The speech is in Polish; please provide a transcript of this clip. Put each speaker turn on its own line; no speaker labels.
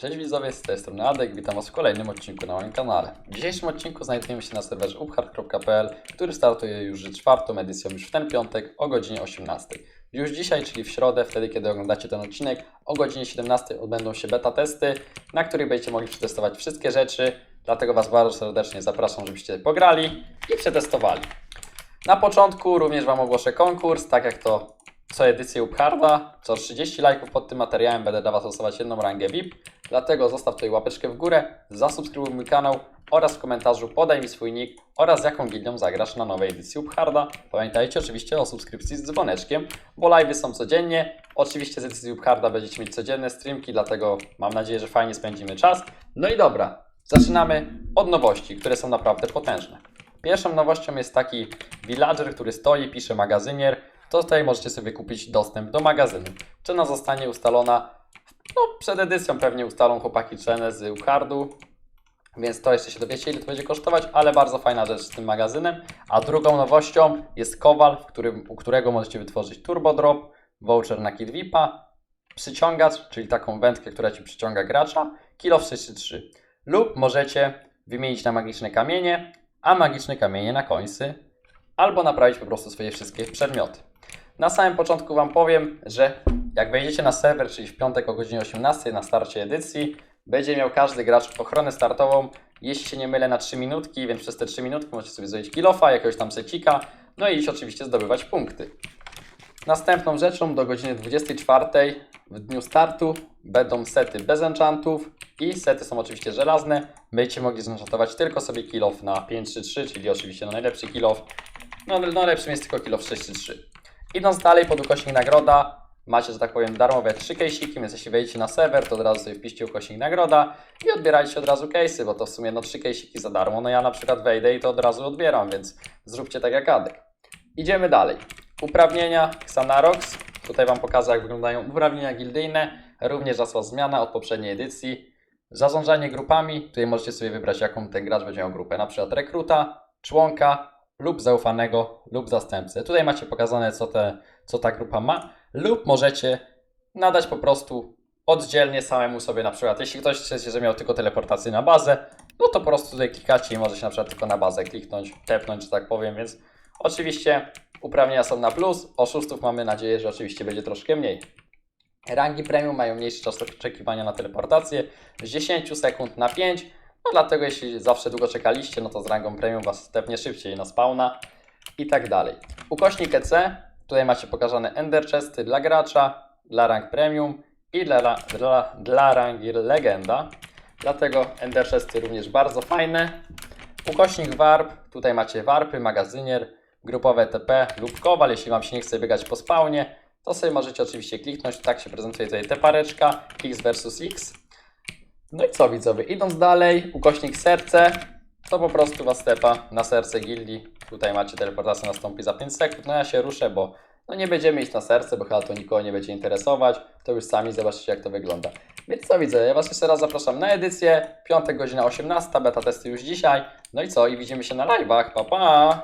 Cześć widzowie, z tej strony Adek, witam Was w kolejnym odcinku na moim kanale. W dzisiejszym odcinku znajdujemy się na serwerze uphard.pl, który startuje już czwartą edycją już w ten piątek o godzinie 18. Już dzisiaj, czyli w środę, wtedy kiedy oglądacie ten odcinek, o godzinie 17 odbędą się beta testy, na których będziecie mogli przetestować wszystkie rzeczy, dlatego Was bardzo serdecznie zapraszam, żebyście pograli i przetestowali. Na początku również Wam ogłoszę konkurs, tak jak to co edycję Upharda. Co 30 lajków pod tym materiałem będę dla Was losować jedną rangę VIP. Dlatego zostaw tutaj łapeczkę w górę, zasubskrybuj mój kanał oraz w komentarzu podaj mi swój nick oraz jaką gildią zagrasz na nowej edycji Upharda. Pamiętajcie oczywiście o subskrypcji z dzwoneczkiem, bo live'y są codziennie. Oczywiście z edycji Upharda będziecie mieć codzienne streamki, dlatego mam nadzieję, że fajnie spędzimy czas. No i dobra, zaczynamy od nowości, które są naprawdę potężne. Pierwszą nowością jest taki villager, który stoi, pisze magazynier. To tutaj możecie sobie kupić dostęp do magazynu. Cena zostanie ustalona, no przed edycją pewnie ustalą chłopaki cenę z Ukardu, więc to jeszcze się dowiecie ile to będzie kosztować, ale bardzo fajna rzecz z tym magazynem. A drugą nowością jest Kowal, w którym, u którego możecie wytworzyć Turbo Drop, voucher na Kit VIPa, przyciągacz, czyli taką wędkę, która Ci przyciąga gracza, kilo w 63. Lub możecie wymienić na magiczne kamienie, a magiczne kamienie na końsy, albo naprawić po prostu swoje wszystkie przedmioty. Na samym początku Wam powiem, że jak wejdziecie na serwer, czyli w piątek o godzinie 18 na starcie edycji, będzie miał każdy gracz ochronę startową, jeśli się nie mylę, na 3 minutki, więc przez te 3 minutki możecie sobie zrobić kilofa, jakiegoś tam secika, no i iść oczywiście zdobywać punkty. Następną rzeczą do godziny 24 w dniu startu będą sety bez enchantów i sety są oczywiście żelazne. Będziecie mogli zenchantować tylko sobie kilof na 5-3-3, czyli oczywiście na najlepszy kilof. No, no najlepszym jest tylko kilof 6-3. Idąc dalej pod ukośnik nagroda, macie, że tak powiem, darmowe 3 case'iki, więc jeśli wejdziecie na serwer, to od razu sobie wpiszcie ukośnik nagroda i odbierajcie od razu case'y, bo to w sumie no 3 case'iki za darmo. No ja na przykład wejdę i to od razu odbieram, więc zróbcie tak jak Adek. Idziemy dalej. Uprawnienia Xanarox. Tutaj Wam pokażę, jak wyglądają uprawnienia gildyjne. Również zasła zmiana od poprzedniej edycji. Zarządzanie grupami. Tutaj możecie sobie wybrać, jaką ten gracz będzie miał grupę. Na przykład rekruta, członka lub zaufanego lub zastępcę. Tutaj macie pokazane, co, te, co ta grupa ma. Lub możecie nadać po prostu oddzielnie samemu sobie na przykład. Jeśli ktoś chce, że miał tylko teleportację na bazę, no to po prostu tutaj klikacie i może się na przykład tylko na bazę kliknąć, tepnąć, że tak powiem, więc oczywiście uprawnienia są na plus, oszustów mamy nadzieję, że oczywiście będzie troszkę mniej. Rangi premium mają mniejszy czas oczekiwania na teleportację z 10 sekund na 5, no dlatego jeśli zawsze długo czekaliście, no to z rangą premium Was stepnie szybciej na spawna i tak dalej. Ukośnik EC, tutaj macie pokazane Ender Chesty dla gracza, dla rank premium i dla, dla, dla rangi legenda. Dlatego Ender Chesty również bardzo fajne. Ukośnik warp, tutaj macie warpy, magazynier, grupowe TP lub kowal. Jeśli Wam się nie chce biegać po spawnie, to sobie możecie oczywiście kliknąć. Tak się prezentuje tutaj ta pareczka X versus X. No i co widzowie, idąc dalej, ukośnik serce, to po prostu Was stepa na serce gildii. Tutaj macie teleportację nastąpi za 5 sekund. No ja się ruszę, bo no nie będziemy iść na serce, bo chyba to nikogo nie będzie interesować. To już sami zobaczycie jak to wygląda. Więc co widzę, ja Was jeszcze raz zapraszam na edycję. Piątek godzina 18, beta testy już dzisiaj. No i co, i widzimy się na live'ach. Pa pa!